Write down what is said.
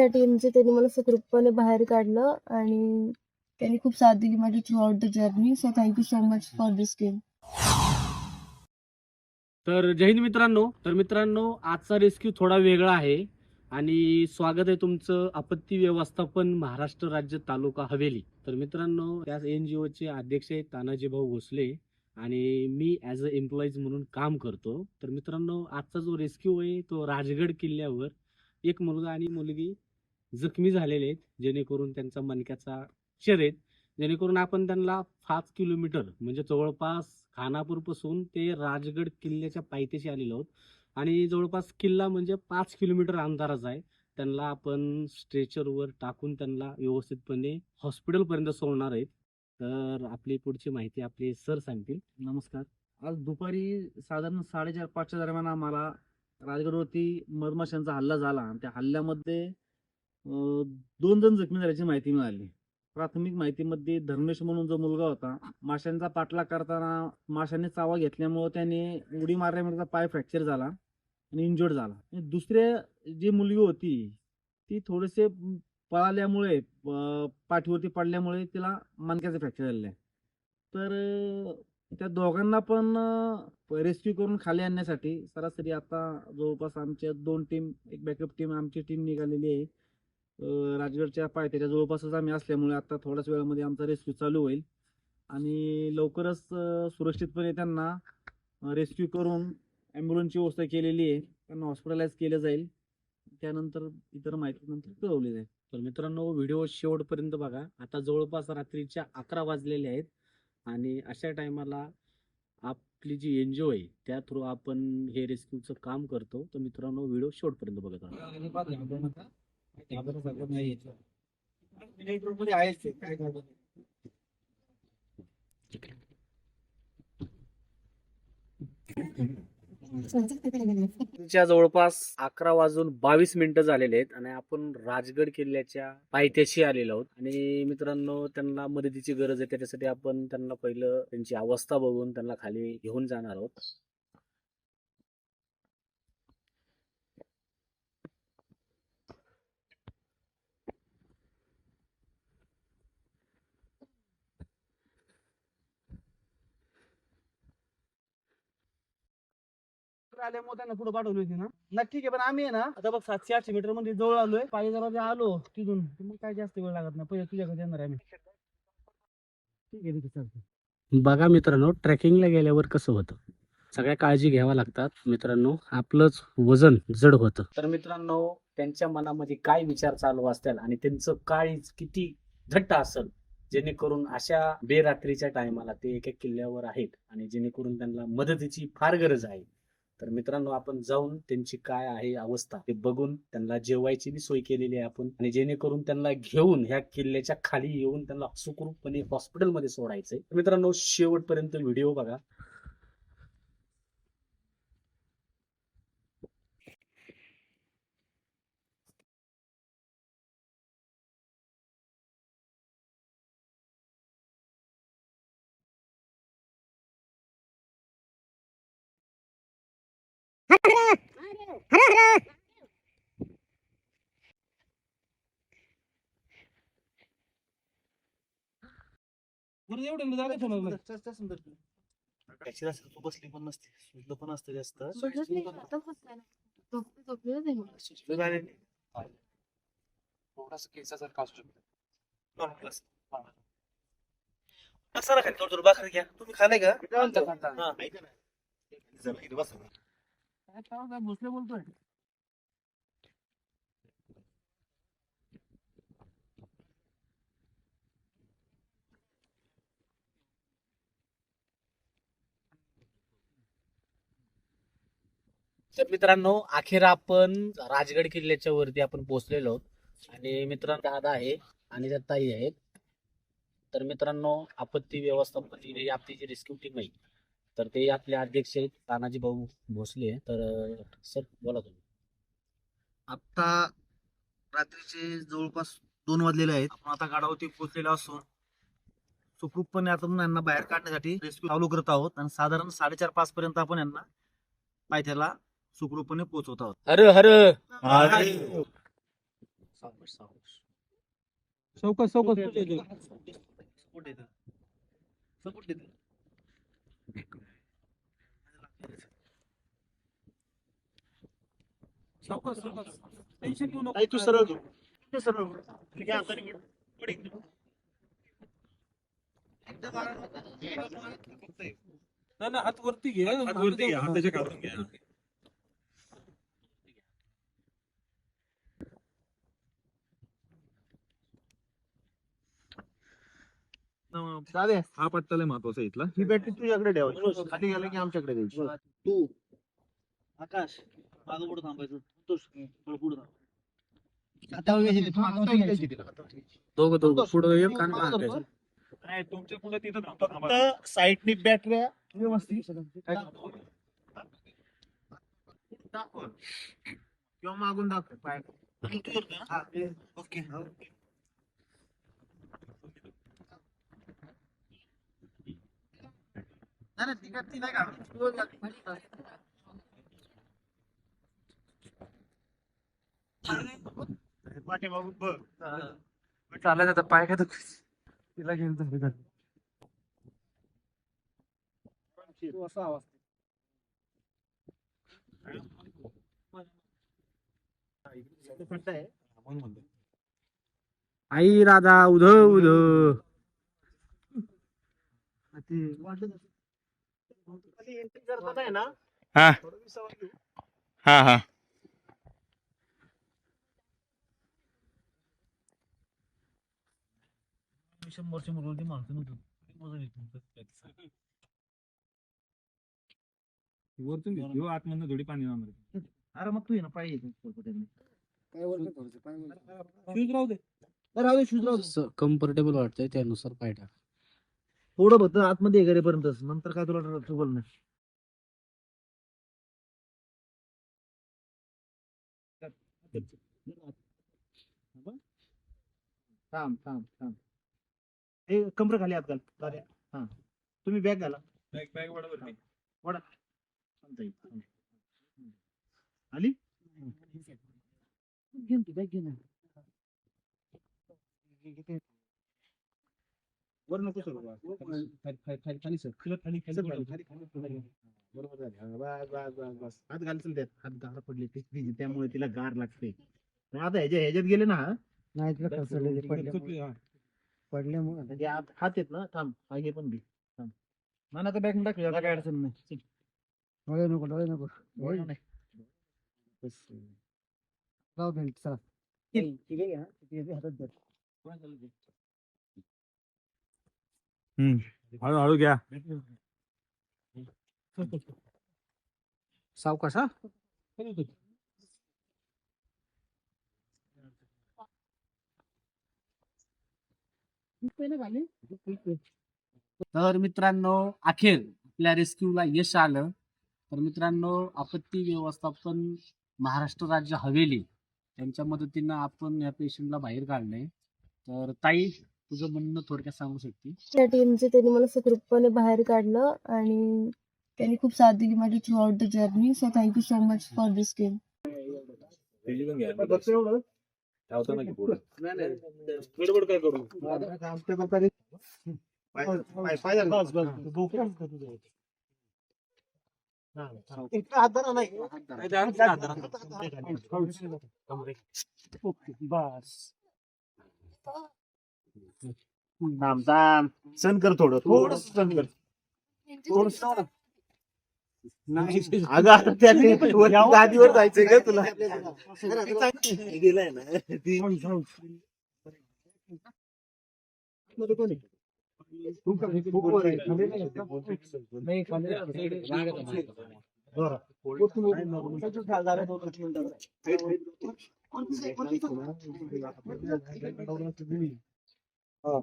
त्या टीमचे त्यांनी मला सुखरूपपणे बाहेर काढलं आणि त्यांनी खूप साथ दिली माझी throughout the journey so thank you so much for this game तर जय हिंद मित्रांनो. तर मित्रांनो आजचा रेस्क्यू थोडा वेगळा आहे आणि स्वागत आहे तुमचं आपत्ती व्यवस्थापन महाराष्ट्र राज्य तालुका हवेली. तर मित्रांनो त्या एन जी ओचे अध्यक्ष आहेत तानाजी भाऊ भोसले आणि मी ॲज अ एम्प्लॉईज म्हणून काम करतो. तर मित्रांनो आजचा जो रेस्क्यू आहे तो राजगड किल्ल्यावर एक मुलगा आणि मुलगी जखमी झालेले आहेत जेणेकरून त्यांचा मणक्याचा शर्यत जेणेकरून आपण त्यांना पाच किलोमीटर म्हणजे जवळपास खानापूरपासून ते राजगड किल्ल्याच्या पायथ्याशी आलेलो आहोत. आणि जवळपास किल्ला म्हणजे पाच किलोमीटर अंधाराचा आहे. त्यांना आपण स्ट्रेचरवर टाकून त्यांना व्यवस्थितपणे हॉस्पिटलपर्यंत सोडणार आहेत. तर आपली पुढची माहिती आपले सर सांगतील. नमस्कार. आज दुपारी साधारण साडेचार पाचच्या दरम्यान आम्हाला राजगडवरती मधमाशांचा हल्ला झाला आणि त्या हल्ल्यामध्ये दोन जण जखमी झाल्याची माहिती मिळाली. प्राथमिक माहितीमध्ये धर्मेश म्हणून जो मुलगा होता माशांचा पाठलाग करताना माशांनी चावा घेतल्यामुळं त्याने उडी मारल्यामुळे त्याचा पाय फ्रॅक्चर झाला आणि इंजोर्ड झाला. आणि दुसरे जी मुलगी होती ती थोडेसे पळाल्यामुळे पाठीवरती पडल्यामुळे तिला मानक्याचे फ्रॅक्चर झाले आहे. तर त्या दोघांना पण रेस्क्यू करून खाली आणण्यासाठी सरासरी आता जवळपास आमच्या दोन टीम एक बॅकअप टीम आमची टीम निघालेली आहे. राजगडच्या पायथ्याच्या जवळपासच आम्ही असल्यामुळे आता थोड्याच वेळामध्ये आमचा रेस्क्यू चालू होईल. आणि लवकरच सुरक्षितपणे त्यांना रेस्क्यू करून ॲम्ब्युलन्सची व्यवस्था केलेली आहे. त्यांना हॉस्पिटलाइज केलं जाईल. त्यानंतर इतर माहिती नंतर कळवली जाईल. तर मित्रांनो व्हिडिओ शेवटपर्यंत बघा. आता जवळपास रात्रीच्या अकरा वाजलेले आहेत. आणि अशा टायमाला आपली जी एन जी ओ आहे त्या थ्रू आपण हे रेस्क्यूचं काम करतो. तर मित्रांनो व्हिडिओ शेवटपर्यंत बघत तुमच्या च्या जवळपास अकरा वाजून बावीस मिनिटं झालेले आहेत आणि आपण राजगड किल्ल्याच्या पायथ्याशी आलेलो आहोत. आणि मित्रांनो त्यांना मदतीची गरज आहे. त्याच्यासाठी आपण त्यांना पहिलं त्यांची अवस्था बघून त्यांना खाली घेऊन जाणार आहोत. आल्यामुळे त्यांना पुढे पाठवली होती ना. नक्की आहे पण आम्ही आहे ना आता बघ सातशे आठशे मीटरमध्ये जवळ आलोय. पायी जरा जे आलो तिथून तर मग काय जास्त वेळ लागत नाही. पहिले तुझ्याकडे येणार आहे आम्ही. ठीक आहे ठीक आहे चालतं बघा मित्रांनो ट्रेकिंगला गेल्यावर कसं होतं? सगळ्या काळजी घ्याव्या लागतात. मित्रांनो आपलंच वजन जड होतं. तर मित्रांनो त्यांच्या मनामध्ये काय विचार चालू असतील आणि त्यांचं काळीज किती घट्ट असेल जेणेकरून अशा बेरात्रीच्या टायमाला ते एका किल्ल्यावर आहेत आणि जेणेकरून त्यांना मदतीची फार गरज आहे. तर मित्रांनो आपण जाऊन त्यांची काय आहे अवस्था ते बघून त्यांना जेवायची बी सोय केलेली आहे आपण. आणि जेणेकरून त्यांना घेऊन ह्या किल्ल्याच्या खाली येऊन त्यांना सुखरूपपणे हॉस्पिटलमध्ये सोडायचंय. मित्रांनो शेवटपर्यंत व्हिडिओ बघा. बरं एवढं जागा ठेवणार त्याची जास्त तू बसली पण नसते. सुजलं पण असतं जास्त. थोडासा केसासारखा असू शकतो. असतं खाली थोडं घ्या. तुम्ही खाणे का? हा. ऐका ना. जरा भोसले बोलतोय? तर मित्रांनो अखेर आपण राजगड किल्ल्याच्या वरती आपण पोहोचलेलो आहोत. आणि मित्रांनो दादा आहे आणि त्या ताई आहेत. तर मित्रांनो आपत्ती व्यवस्थापन आपली जी रेस्क्यू टीम आहे तर ते आपले अध्यक्ष आहेत तानाजी भाऊ भोसले. तर सर बोला तुम्ही. आता रात्रीचे जवळपास दोन वाजलेले आहेत. आपण आता गाडावरती पोहोचलेलो असून सुखरूपपणे आता आपण यांना बाहेर काढण्यासाठी रेस्क्यू चालू करत आहोत आणि साधारण साडेचार पाच पर्यंत आपण यांना पायथ्याला सुखरूपपणे पोहोचवत आहोत. हर हर. चौकस चौकस. सपोर्ट येतं सपोर्ट येतं चौकस चौकस टेन्शन घेऊ नको नाही तू सरळ तू तू सरळ. नाही नाही हात वरती घे हात वरती घ्या, हाताच्या खालून घ्या. चालेल हा पट्टा लय महत्त्वाचा इथला. ही बॅटरी तुझ्याकडे ठेवायची खाली गेलं की आमच्याकडे द्यायची तू. आकाश. मागं पुढे थांबायचं. थोडं पुढे थांब. दोघं दोघं. पुढं एक आणि मागं एक. नाही तुमच्यापुढे तिथं थांबा. थांबा. फक्त साईडनी बॅटऱ्या. व्यवस्थित. दाखव. किंवा मागून दाखव. पाय. हा, ओके. ती ती चालायचं आता पाय काय तिला घेऊन असा आवाज. आई राधा उध उध ते वाटत असेल. खाली entry करताना आहे ना हा. घेऊ. हा हा माणसं नव्हतं. वरतून घे. ह्यो आतमधनं थोडी पाणी मारणार अरे मग तू ये ना पायी येतो शूज राहू दे राहू दे शूज राहू दे कम्फर्टेबल वाटतंय त्यानुसार पाय टाक थोडं फक्त आतमध्ये घरेपर्यंत नंतर काय तुला ट्रबल नाही. थांब थांब थांब. हे कमर खाली हात घाल. दाद्या. हा. तुम्ही बॅग घाला. बॅग बॅग बरोबर नाही. हम्म. आली? घेऊन ती बॅग घे ना वर नको सर खाली खाली सर. खाली खाली बरोबर झाले. हा, बस बस बस बस. हात त्यात. हात गार पडले ते. त्यामुळे तिला गार लागते. आता ह्याच्या ह्याच्यात गेले ना नाही तिला हा. पडल्यामुळे म्हणजे आत- हात येत ना थांब. हा घे पण घे. थांब. ना ना बॅग टाक याला काय अडचण नाही. डोळे नको डोळे नको. डोळे नाही. बस. राहू दे चला. हातात धर. हळूहळू घ्या. सावकाश हा. तर मित्रांनो अखेर आपल्या रेस्क्यूला यश आलं. तर मित्रांनो आपत्ती व्यवस्थापन महाराष्ट्र राज्य हवेली त्यांच्या मदतीनं आपण या पेशंटला बाहेर काढलंय. तर ताई तुझं म्हणणं थोडक्यात सांगू शकते त्या टीमचे त्यांनी मला सुखरूपपणे बाहेर काढलं आणि त्यांनी खूप साथ दिली माझी throughout the journey so thank you so much for this game. बस, हा, हा. नाही. सण कर थोडं थोडं सण कर थोडस अगं आता त्या गादीवर जायचंय का तुला गेलाय ना ती- मध्ये कोण हाँ